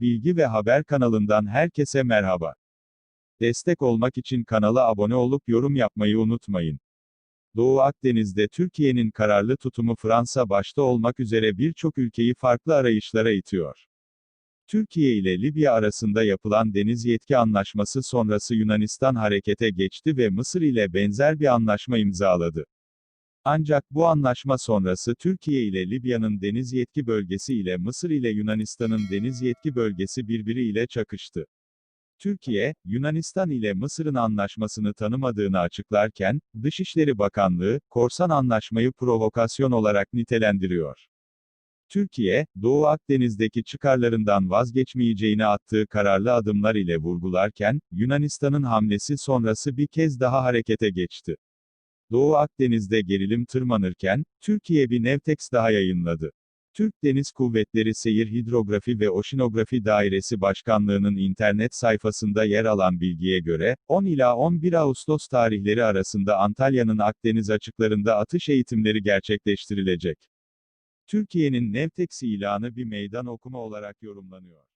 Bilgi ve Haber kanalından herkese merhaba. Destek olmak için kanala abone olup yorum yapmayı unutmayın. Doğu Akdeniz'de Türkiye'nin kararlı tutumu Fransa başta olmak üzere birçok ülkeyi farklı arayışlara itiyor. Türkiye ile Libya arasında yapılan deniz yetki anlaşması sonrası Yunanistan harekete geçti ve Mısır ile benzer bir anlaşma imzaladı. Ancak bu anlaşma sonrası Türkiye ile Libya'nın deniz yetki bölgesi ile Mısır ile Yunanistan'ın deniz yetki bölgesi birbiriyle çakıştı. Türkiye, Yunanistan ile Mısır'ın anlaşmasını tanımadığını açıklarken, Dışişleri Bakanlığı, korsan anlaşmayı provokasyon olarak nitelendiriyor. Türkiye, Doğu Akdeniz'deki çıkarlarından vazgeçmeyeceğini attığı kararlı adımlar ile vurgularken, Yunanistan'ın hamlesi sonrası bir kez daha harekete geçti. Doğu Akdeniz'de gerilim tırmanırken, Türkiye bir Nevtex daha yayınladı. Türk Deniz Kuvvetleri Seyir Hidrografi ve Oşinografi Dairesi Başkanlığı'nın internet sayfasında yer alan bilgiye göre, 10 ila 11 Ağustos tarihleri arasında Antalya'nın Akdeniz açıklarında atış eğitimleri gerçekleştirilecek. Türkiye'nin Nevtex ilanı bir meydan okuma olarak yorumlanıyor.